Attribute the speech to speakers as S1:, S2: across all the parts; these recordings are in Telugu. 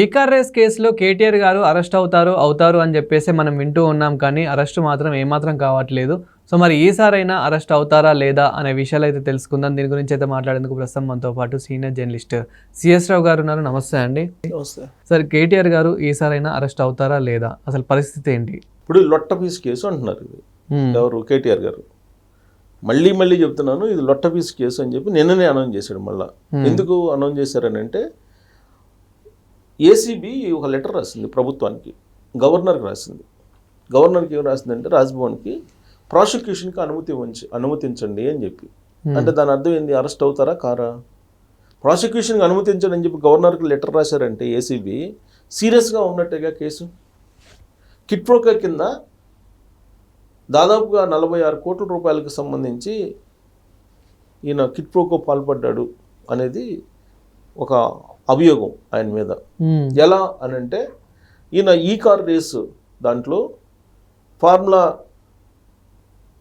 S1: ఈ కార్ రేస్ కేసులో కేటీఆర్ గారు అరెస్ట్ అవుతారు అవుతారు అని చెప్పేసి మనం వింటూ ఉన్నాం కానీ అరెస్ట్ మాత్రం ఏమాత్రం కావట్లేదు. సో మరి ఈసారైనా అరెస్ట్ అవుతారా లేదా అనే విషయాలు అయితే తెలుసుకుందాం. దీని గురించి అయితే మాట్లాడేందుకు ప్రస్తుతం మనతో పాటు సీనియర్ జర్నలిస్ట్ సిఎస్ రావు గారు ఉన్నారు. నమస్తే అండి. సార్ కేటీఆర్ గారు ఈసారైనా అరెస్ట్ అవుతారా లేదా? అసలు పరిస్థితి ఏంటి?
S2: ఇప్పుడు లొట్ట పీస్ కేసు అంటున్నారు ఇది. ఎవరు? కేటీఆర్ గారు. మళ్ళీ మళ్ళీ చెప్తున్నాను ఇది లొట్ట పీస్ కేసు అని చెప్పి నిన్ననే అనౌన్స్ చేశాడు మళ్ళా. ఎందుకు అనౌన్స్ చేశారని అంటే ఏసీబీ ఒక లెటర్ రాసింది ప్రభుత్వానికి గవర్నర్కి రాసింది. గవర్నర్కి ఏం రాసిందంటే రాజ్భవన్కి ప్రాసిక్యూషన్కి అనుమతి ఇవ్వండి అనుమతించండి అని చెప్పి. అంటే దాని అర్థం ఏంది? అరెస్ట్ అవుతారా? కారా? ప్రాసిక్యూషన్కి అనుమతించండి అని చెప్పి గవర్నర్కి లెటర్ రాశారంటే ఏసీబీ సీరియస్గా ఉన్నట్టుగా కేసు? కిట్ ప్రోకర్ కింద దాదాపుగా నలభై ఆరు కోట్ల రూపాయలకు సంబంధించి ఈయన కిట్ ప్రోకో పాల్పడ్డాడు అనేది ఒక అభియోగం ఆయన మీద. ఎలా అని అంటే ఈయన ఈ కార్ రేసు దాంట్లో ఫార్ములా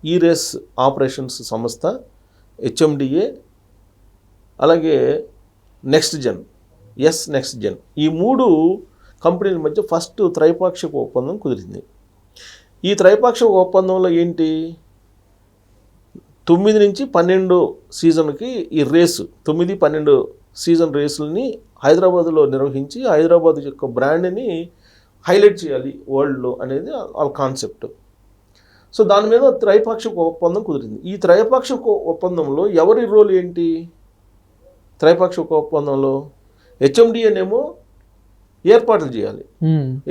S2: ఈ రేస్ ఆపరేషన్స్ సంస్థ హెచ్ఎండిఏ అలాగే next gen S next gen. ఈ మూడు కంపెనీల మధ్య ఫస్ట్ త్రైపాక్షిక ఒప్పందం కుదిరింది. ఈ త్రైపాక్షిక ఒప్పందంలో ఏంటి? తొమ్మిది నుంచి పన్నెండు సీజన్కి ఈ రేసు తొమ్మిది పన్నెండు సీజన్ రేసులని హైదరాబాద్లో నిర్వహించి హైదరాబాద్ యొక్క బ్రాండ్ని హైలైట్ చేయాలి వరల్డ్లో అనేది వాళ్ళ కాన్సెప్ట్. సో దాని మీద త్రైపాక్షిక ఒప్పందం కుదిరింది. ఈ త్రైపాక్షిక ఒప్పందంలో ఎవరి రోల్ ఏంటి? త్రైపాక్షిక ఒప్పందంలో హెచ్ఎండిఏనేమో ఏర్పాట్లు చేయాలి.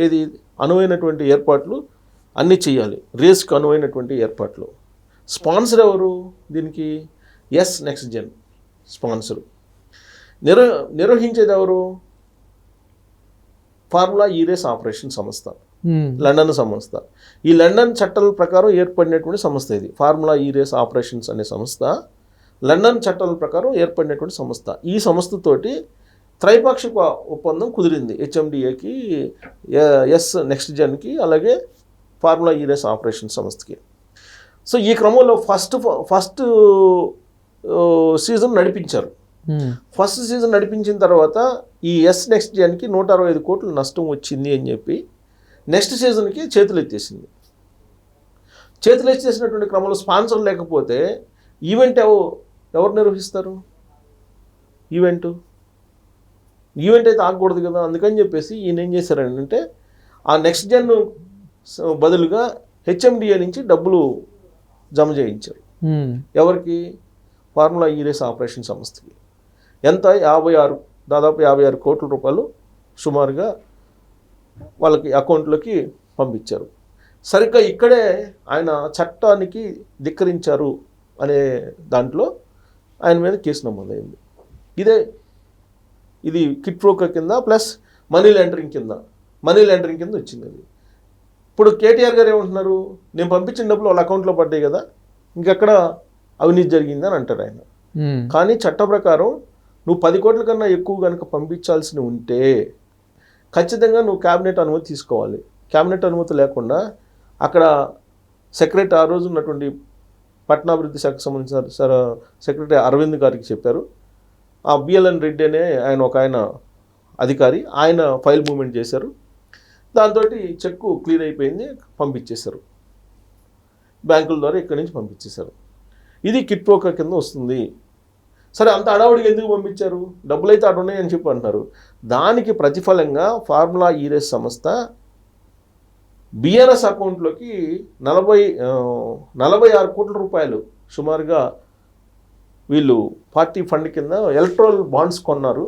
S2: ఏది? అనువైనటువంటి ఏర్పాట్లు అన్నీ చేయాలి. రేస్కి అనువైనటువంటి ఏర్పాట్లు. స్పాన్సర్ ఎవరు దీనికి? S next gen sponsor. నిర్వ నిర్వహించేది ఎవరు ఫార్ములా ఈ రేస్ ఆపరేషన్ సంస్థ. లండన్ సంస్థ. ఈ లండన్ చట్టాల ప్రకారం ఏర్పడినటువంటి సంస్థ ఇది. ఫార్ములా ఈ రేస్ ఆపరేషన్స్ అనే సంస్థ లండన్ చట్టాల ప్రకారం ఏర్పడినటువంటి సంస్థ. ఈ సంస్థతోటి త్రైపాక్షిక ఒప్పందం కుదిరింది. హెచ్ఎండిఏకి ఎస్ నెక్స్ట్ జన్కి అలాగే ఫార్ములా ఈ రేస్ ఆపరేషన్ సంస్థకి. సో ఈ క్రమంలో ఫస్ట్ ఫస్ట్ సీజన్ నడిపించారు. ఫస్ట్ సీజన్ నడిపించిన తర్వాత ఈ ఎస్ నెక్స్ట్ జన్కి నూట అరవై ఐదు కోట్లు నష్టం వచ్చింది అని చెప్పి నెక్స్ట్ సీజన్కి చేతులు ఎత్తేసింది. చేతులు ఎత్తేసినటువంటి క్రమంలో స్పాన్సర్ లేకపోతే ఈవెంట్ ఎవ ఎవరు నిర్వహిస్తారు? ఈవెంట్ ఈవెంట్ అయితే ఆగకూడదు కదా అందుకని చెప్పేసి ఈయన ఏం చేశారంటే ఆ నెక్స్ట్ జన్ బదులుగా హెచ్ఎండిఏ నుంచి డబ్బులు జమ చేయించారు.
S1: హ్మ్.
S2: ఎవరికి? ఫార్ములా ఈ రేస్ ఆపరేషన్ సంస్థకి. ఎంత? యాభై ఆరు దాదాపు యాభై ఆరు కోట్ల రూపాయలు సుమారుగా వాళ్ళకి అకౌంట్లోకి పంపించారు. సరిగ్గా ఇక్కడే ఆయన చట్టానికి ధిక్కరించారు అనే దాంట్లో ఆయన మీద కేసు నమోదైంది. ఇదే ఇది కిట్ ప్రోకర్ కింద ప్లస్ మనీ లాండరింగ్ కింద. మనీ లాండరింగ్ కింద వచ్చింది అది. ఇప్పుడు కేటీఆర్ గారు ఏమంటున్నారు? నేను పంపించిన డబ్బులు వాళ్ళ అకౌంట్లో పడ్డాయి కదా ఇంకెక్కడ అవినీతి జరిగింది అని అంటారు ఆయన. కానీ చట్ట ప్రకారం నువ్వు పది కోట్ల కన్నా ఎక్కువ కనుక పంపించాల్సి ఉంటే ఖచ్చితంగా నువ్వు క్యాబినెట్ అనుమతి తీసుకోవాలి. క్యాబినెట్ అనుమతి లేకుండా అక్కడ సెక్రటరీ ఆ రోజు ఉన్నటువంటి పట్టణాభివృద్ధి శాఖకు సంబంధించిన సార్ సెక్రటరీ అరవింద్ గారికి చెప్పారు. ఆ బిఎల్ఎన్ రెడ్డి అనే ఆయన ఒక ఆయన అధికారి ఆయన ఫైల్ మూమెంట్ చేశారు. దాంతో చెక్కు క్లియర్ అయిపోయింది పంపించేశారు. బ్యాంకుల ద్వారా ఇక్కడి నుంచి పంపించేశారు. ఇది కిట్ ప్రోకర్ కింద వస్తుంది. సరే అంత అడావుడికి ఎందుకు పంపించారు? డబ్బులు అయితే అటు ఉన్నాయని చెప్పి అంటున్నారు. దానికి ప్రతిఫలంగా ఫార్ములా ఈరెస్ సంస్థ బిఆర్ఎస్ అకౌంట్లోకి నలభై నలభై ఆరు కోట్ల రూపాయలు సుమారుగా వీళ్ళు పార్టీ ఫండ్ కింద ఎలక్ట్రల్ బాండ్స్ కొన్నారు.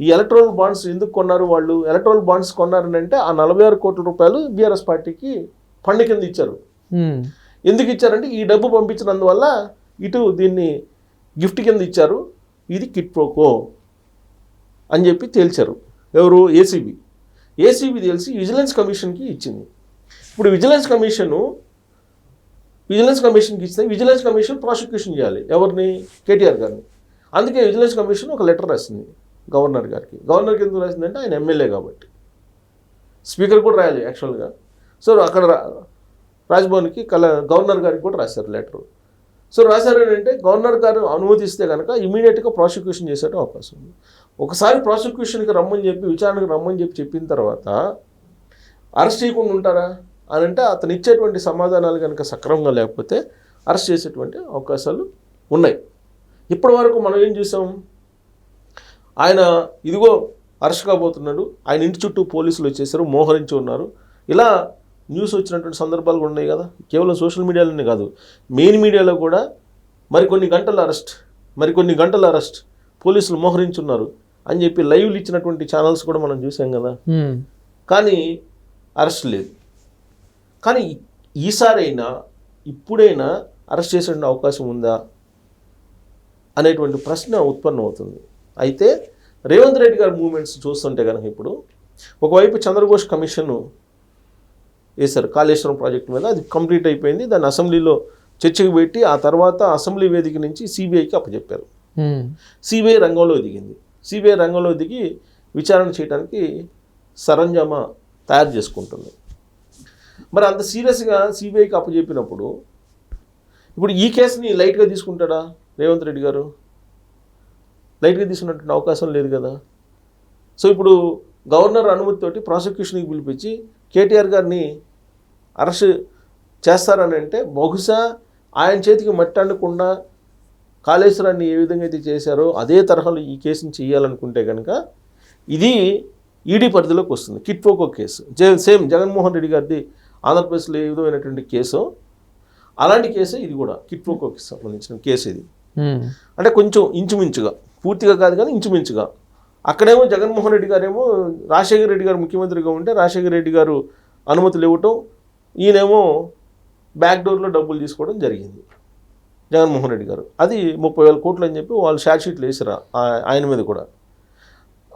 S2: ఈ ఎలక్ట్రల్ బాండ్స్ ఎందుకు కొన్నారు వాళ్ళు? ఎలక్ట్రల్ బాండ్స్ కొన్నారని అంటే ఆ నలభై ఆరు కోట్ల రూపాయలు బీఆర్ఎస్ పార్టీకి ఫండ్ కింద ఇచ్చారు. ఎందుకు ఇచ్చారంటే ఈ డబ్బు పంపించినందువల్ల ఇటు దీన్ని గిఫ్ట్ కింద ఇచ్చారు ఇది కిట్ ప్రోకో అని చెప్పి తేల్చారు. ఎవరు? ఏసీబీ ఏసీబీ తెలిసి విజిలెన్స్ కమిషన్కి ఇచ్చింది. ఇప్పుడు విజిలెన్స్ కమిషను విజిలెన్స్ కమిషన్కి ఇస్తే విజిలెన్స్ కమిషన్ ప్రాసిక్యూషన్ చేయాలి. ఎవరిని? కేటీఆర్ గారిని. అందుకే విజిలెన్స్ కమిషన్ ఒక లెటర్ రాసింది గవర్నర్ గారికి. గవర్నర్కి ఎందుకు రాసిందంటే ఆయన ఎమ్మెల్యే కాబట్టి. స్పీకర్ కూడా రాయాలి యాక్చువల్గా. సో అక్కడ రా- రాజ్భవన్కి కల గవర్నర్ గారికి కూడా రాశారు లెటర్. సో రాశారు ఏంటంటే గవర్నర్ గారు అనుమతిస్తే కనుక ఇమీడియట్గా ప్రాసిక్యూషన్ చేసే అవకాశం ఉంది. ఒకసారి ప్రాసిక్యూషన్కి రమ్మని చెప్పి విచారణకు రమ్మని చెప్పి చెప్పిన తర్వాత అరెస్ట్ చేయకుండా ఉంటారా? అని అంటే అతను ఇచ్చేటువంటి సమాధానాలు కనుక సక్రమంగా లేకపోతే అరెస్ట్ చేసేటువంటి అవకాశాలు ఉన్నాయి. ఇప్పటి వరకు మనం ఏం చూసాం? ఆయన ఇదిగో అరెస్ట్ కాబోతున్నాడు. ఆయన ఇంటి చుట్టూ పోలీసులు వచ్చేసారు మోహరించి ఉన్నారు. ఇలా న్యూస్ వచ్చినటువంటి సందర్భాలు కూడా ఉన్నాయి కదా. కేవలం సోషల్ మీడియాలోనే కాదు. మెయిన్ మీడియాలో కూడా మరికొన్ని గంటల అరెస్ట్ మరికొన్ని గంటల అరెస్ట్ పోలీసులు మోహరించున్నారు అని చెప్పి లైవ్లు ఇచ్చినటువంటి ఛానల్స్ కూడా మనం చూసాం కదా. కానీ అరెస్ట్ లేదు. కానీ ఈసారైనా ఇప్పుడైనా అరెస్ట్ చేసే అవకాశం ఉందా అనేటువంటి ప్రశ్న ఉత్పన్నం అవుతుంది అయితే రేవంత్ రెడ్డి గారి మూమెంట్స్ చూస్తుంటే కనుక ఇప్పుడు ఒకవైపు చంద్రఘోష్ కమిషన్ వేశారు కాళేశ్వరం ప్రాజెక్టు మీద అది కంప్లీట్ అయిపోయింది. దాన్ని అసెంబ్లీలో చర్చకు పెట్టి ఆ తర్వాత అసెంబ్లీ వేదిక నుంచి సిబిఐకి అప్పచెప్పారు. సిబిఐ రంగంలో దిగింది. సిబిఐ రంగంలో దిగి విచారణ చేయడానికి సరంజామా తయారు చేసుకుంటుంది. మరి అంత సీరియస్గా సిబిఐకి అప్పచెప్పినప్పుడు ఇప్పుడు ఈ కేసుని లైట్గా తీసుకుంటాడా రేవంత్ రెడ్డి గారు? లైట్గా తీసుకున్నటువంటి అవకాశం లేదు కదా. సో ఇప్పుడు గవర్నర్ అనుమతితోటి ప్రాసిక్యూషన్కి పిలిపించి కేటీఆర్ గారిని అరెస్ట్ చేస్తారని అంటే బహుశా ఆయన చేతికి మట్టి అండకుండా కాళేశ్వరాన్ని ఏ విధంగా అయితే చేశారో అదే తరహాలో ఈ కేసుని చేయాలనుకుంటే కనుక ఇది ఈడీ పరిధిలోకి వస్తుంది. Quid pro quo case. Same Jaganmohan Reddy గారిది ఆంధ్రప్రదేశ్లో ఏ విధమైనటువంటి కేసు అలాంటి కేసే ఇది కూడా. కిట్ పోకోకి సంబంధించిన కేసు ఇది. అంటే కొంచెం ఇంచుమించుగా. పూర్తిగా కాదు కానీ ఇంచుమించుగా. అక్కడేమో జగన్మోహన్ రెడ్డి గారేమో రాజశేఖర రెడ్డి గారు ముఖ్యమంత్రిగా ఉంటే రాజశేఖర రెడ్డి గారు అనుమతులు ఇవ్వటం ఈయనేమో బ్యాక్ డోర్లో డబ్బులు తీసుకోవడం జరిగింది. జగన్మోహన్ రెడ్డి గారు. అది ముప్పై వేల కోట్లు అని చెప్పి వాళ్ళు షార్ట్ షీట్లు వేసారు ఆ- ఆయన మీద కూడా.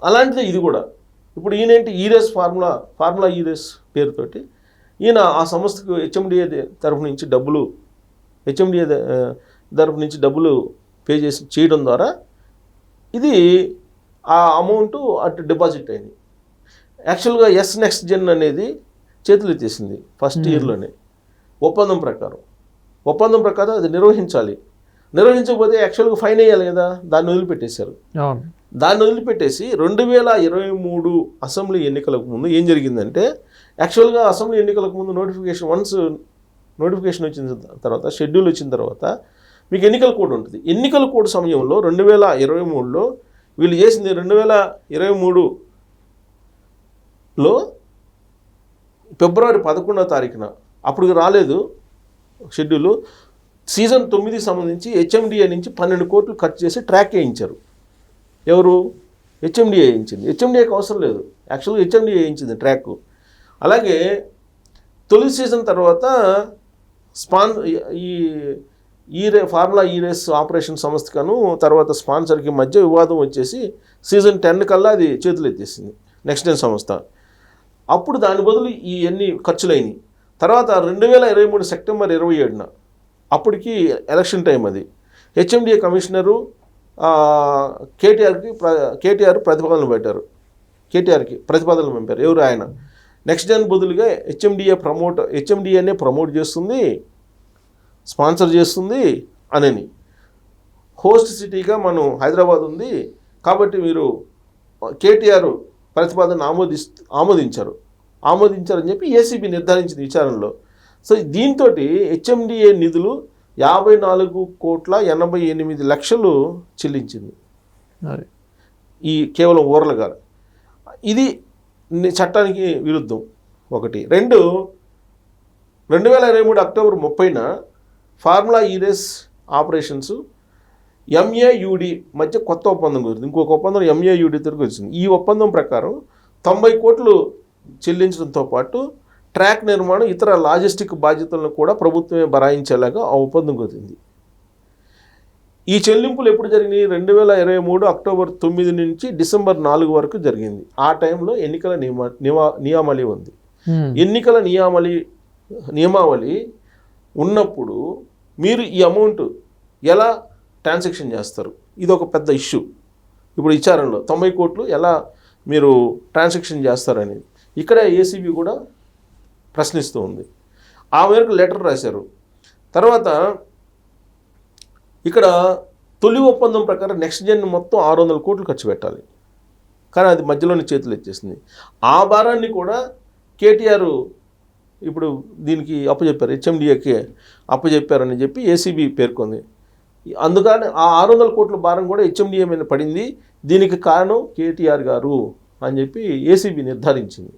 S2: అలాంటిదే ఇది కూడా. ఇప్పుడు ఈయనేంటి E race formula formula E race పేరుతోటి ఈయన ఆ సంస్థకు హెచ్ఎండిఏ తరఫు నుంచి డబ్బులు హెచ్ఎండిఏ తరఫు నుంచి డబ్బులు పే చేసి చేయడం ద్వారా ఇది ఆ అమౌంట్ అటు డిపాజిట్ అయింది. యాక్చువల్గా ఎస్ నెక్స్ట్ జెన్ అనేది చేతులు ఎత్తేసింది ఫస్ట్ ఇయర్లోనే. ఒప్పందం ప్రకారం. ఒప్పందం ప్రకారం అది నిర్వహించాలి. నిర్వహించకపోతే యాక్చువల్గా ఫైన్ వేయాలి కదా దాన్ని వదిలిపెట్టేశారు. దాన్ని వదిలిపెట్టేసి రెండు వేల ఇరవై మూడు అసెంబ్లీ ఎన్నికలకు ముందు ఏం జరిగిందంటే యాక్చువల్గా అసెంబ్లీ ఎన్నికలకు ముందు నోటిఫికేషన్ వన్స్ నోటిఫికేషన్ వచ్చిన తర్వాత షెడ్యూల్ వచ్చిన తర్వాత మీకు ఎన్నికల కోడ్ ఉంటుంది. ఎన్నికల కోడ్ సమయంలో రెండు వేల ఇరవై మూడులో వీళ్ళు చేసింది రెండు వేల ఇరవై మూడులో ఫిబ్రవరి పదకొండో తారీఖున. అప్పుడు రాలేదు షెడ్యూలు. సీజన్ తొమ్మిది సంబంధించి హెచ్ఎండిఏ నుంచి పన్నెండు కోట్లు ఖర్చు చేసి ట్రాక్ వేయించారు ఎవరు? హెచ్ఎండిఏ వేయించింది హెచ్ఎండిఏకి అవసరం లేదు. యాక్చువల్గా హెచ్ఎండిఏ వేయించింది ట్రాక్. అలాగే తొలి సీజన్ తర్వాత స్పాన్ ఈ ఈ రే ఫార్ములా ఈ రేస్ ఆపరేషన్ సంస్థకను తర్వాత స్పాన్సర్కి మధ్య వివాదం వచ్చేసి సీజన్ టెన్ కల్లా అది చేతులు ఎత్తేసింది నెక్స్ట్ టెన్ సంస్థ. అప్పుడు దాని బదులు ఈ ఎన్ని ఖర్చులైనవి తర్వాత రెండు వేల ఇరవై మూడు సెప్టెంబర్ ఇరవై ఏడున అప్పటికి ఎలక్షన్ టైం అది. హెచ్ఎండిఏ కమిషనరు కేటీఆర్కి ప్ర కేటీఆర్ ప్రతిపాదనలు పెట్టారు. కేటీఆర్కి ప్రతిపాదనలు పంపారు. ఎవరు ఆయన? నెక్స్ట్ జన్ బదులుగా హెచ్ఎండిఏ ప్రమోట్ హెచ్ఎండిఏనే ప్రమోట్ చేస్తుంది స్పాన్సర్ చేస్తుంది అనని. హోస్ట్ సిటీగా మనం హైదరాబాద్ ఉంది. కాబట్టి మీరు కేటీఆర్ ప్రతిపాదన ఆమోదిస్ ఆమోదించారు. ఆమోదించారని చెప్పి ఏసీబీ నిర్ధారించింది విచారణలో. సో దీంతో హెచ్ఎండిఏ నిధులు యాభై నాలుగు కోట్ల ఎనభై ఎనిమిది లక్షలు చెల్లించింది. ఈ కేవలం ఊరలుగా ఇది చట్టానికి విరుద్ధం ఒకటి. రెండు రెండు వేల ఇరవై మూడు అక్టోబర్ ముప్పైన ఫార్ములా ఈరెస్ ఆపరేషన్స్ ఎంఏయుడి మధ్య కొత్త ఒప్పందం కుదిరింది. ఇంకొక ఒప్పందం ఎంఏయుడి తరకు వచ్చింది ఈ ఒప్పందం ప్రకారం తొంభై కోట్లు చెల్లించడంతో పాటు ట్రాక్ నిర్మాణం ఇతర లాజిస్టిక్ బాధ్యతలను కూడా ప్రభుత్వమే భరాయించేలాగా ఆ ఒప్పందం కుదిరింది. ఈ చెల్లింపులు ఎప్పుడు జరిగినాయి? రెండు వేల ఇరవై మూడు అక్టోబర్ తొమ్మిది నుంచి డిసెంబర్ నాలుగు వరకు జరిగింది. ఆ టైంలో ఎన్నికల నియమ నియమ నియామళి ఉంది. ఎన్నికల నియామళి నియమావళి ఉన్నప్పుడు మీరు ఈ అమౌంట్ ఎలా ట్రాన్సాక్షన్ చేస్తారు. ఇది ఒక పెద్ద ఇష్యూ. ఇప్పుడు విచారణలో తొంభై కోట్లు ఎలా మీరు ట్రాన్సాక్షన్ చేస్తారనేది ఇక్కడ ఏసీబీ కూడా ప్రశ్నిస్తూ ఉంది. ఆ మేరకు లెటర్ రాశారు. తర్వాత ఇక్కడ తొలి ఒప్పందం ప్రకారం నెక్స్ట్ జన్ మొత్తం ఆరు వందల కోట్లు ఖర్చు పెట్టాలి. కానీ అది మధ్యలోనే చేతులు ఇచ్చేసింది ఆ భారాన్ని కూడా కేటీఆర్ ఇప్పుడు దీనికి అప్పచెప్పారు హెచ్ఎండిఏకి అప్పచెప్పారని చెప్పి ఏసీబీ పేర్కొంది. అందుకని ఆ ఆరు వందల కోట్ల భారం కూడా హెచ్ఎండిఏ మీద పడింది. దీనికి కారణం కేటీఆర్ గారు అని చెప్పి ఏసీబీ నిర్ధారించింది.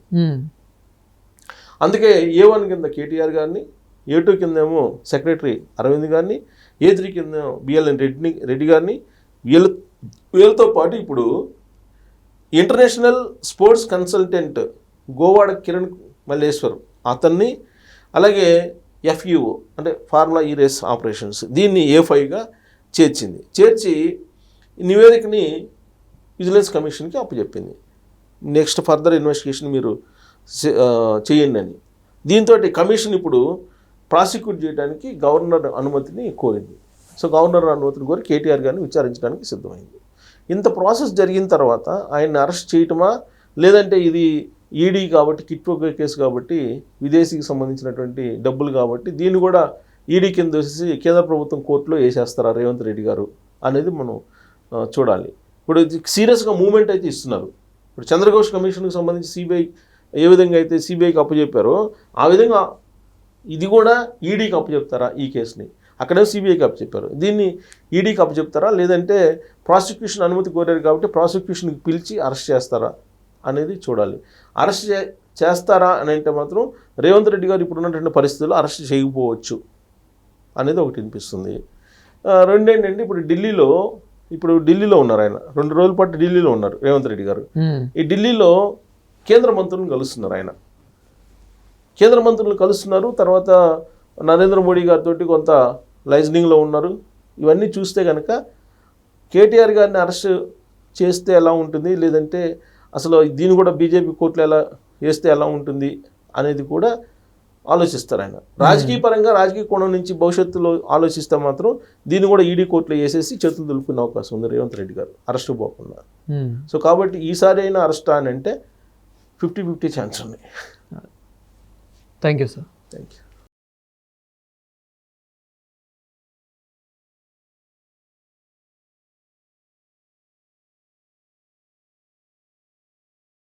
S2: అందుకే ఏ వన్ కింద కేటీఆర్ గారిని ఏ టూ కిందేమో సెక్రటరీ అరవింద్ గారిని ఏ త్రీ కింద బిఎల్ఎన్ రెడ్డిని రెడ్డి గారిని వీళ్ళ వీళ్ళతో పాటు ఇప్పుడు international sports consultant Govada Kiran Malleshwar అతన్ని అలాగే ఎఫ్యుఓ అంటే ఫార్ములా ఈ రేస్ ఆపరేషన్స్ దీన్ని ఏ ఫైవ్గా చేర్చింది. చేర్చి నివేదికని విజిలెన్స్ కమిషన్కి అప్పచెప్పింది. నెక్స్ట్ ఫర్దర్ ఇన్వెస్టిగేషన్ మీరు చేయండి అని. దీంతో కమిషన్ ఇప్పుడు ప్రాసిక్యూట్ చేయడానికి గవర్నర్ అనుమతిని కోరింది. సో గవర్నర్ అనుమతిని కోరి కేటీఆర్ గారిని విచారించడానికి సిద్ధమైంది. ఇంత ప్రాసెస్ జరిగిన తర్వాత ఆయన్ని అరెస్ట్ చేయటమా? లేదంటే ఇది ఈడీ కాబట్టి కిట్ పోకో కేసు కాబట్టి విదేశీకి సంబంధించినటువంటి డబ్బులు కాబట్టి దీన్ని కూడా ఈడీ కింద వేసేసి కేంద్ర ప్రభుత్వం కోర్టులో వేసేస్తారా రేవంత్ రెడ్డి గారు అనేది మనం చూడాలి. ఇప్పుడు ఇది సీరియస్గా మూమెంట్ అయితే ఇస్తున్నారు. ఇప్పుడు చంద్రఘోష్ కమిషన్కి సంబంధించి సిబిఐ ఏ విధంగా అయితే సిబిఐకి అప్పచెప్పారో ఆ విధంగా ఇది కూడా ఈడీకి అప్పచెప్తారా ఈ కేసుని? అక్కడే సిబిఐకి అప్పచెప్పారు దీన్ని ఈడీకి అప్పచెప్తారా లేదంటే ప్రాసిక్యూషన్ అనుమతి కోరారు కాబట్టి ప్రాసిక్యూషన్కి పిలిచి అరెస్ట్ చేస్తారా? అనేది చూడాలి. అరెస్ట్ చే చేస్తారా అని అంటే మాత్రం రేవంత్ రెడ్డి గారు ఇప్పుడు ఉన్నటువంటి పరిస్థితుల్లో అరెస్ట్ చేయకపోవచ్చు అనేది ఒకటి వినిపిస్తుంది. రెండేంటంటే ఇప్పుడు ఢిల్లీలో ఇప్పుడు ఢిల్లీలో ఉన్నారు ఆయన. రెండు రోజుల పాటు ఢిల్లీలో ఉన్నారు రేవంత్ రెడ్డి గారు. ఈ ఢిల్లీలో కేంద్ర మంత్రులను కలుస్తున్నారు ఆయన. కేంద్ర మంత్రులను కలుస్తున్నారు తర్వాత నరేంద్ర మోడీ గారితో కొంత లైజనింగ్లో ఉన్నారు. ఇవన్నీ చూస్తే కనుక కేటీఆర్ గారిని అరెస్ట్ చేస్తే ఎలా ఉంటుంది? లేదంటే అసలు దీన్ని కూడా బీజేపీ కోర్టులో ఎలా వేస్తే ఎలా ఉంటుంది అనేది కూడా ఆలోచిస్తారు ఆయన. రాజకీయ పరంగా రాజకీయ కోణం నుంచి భవిష్యత్తులో ఆలోచిస్తే మాత్రం దీన్ని కూడా ఈడీ కోర్టులో వేసేసి చేతులు దులుపుకునే అవకాశం ఉంది రేవంత్ రెడ్డి గారు అరెస్ట్ పోకుండా. సో కాబట్టి ఈసారి అయినా అరెస్ట్ అని అంటే ఫిఫ్టీ ఫిఫ్టీ ఛాన్స్ ఉన్నాయి
S1: thank you sir.
S2: Thank you.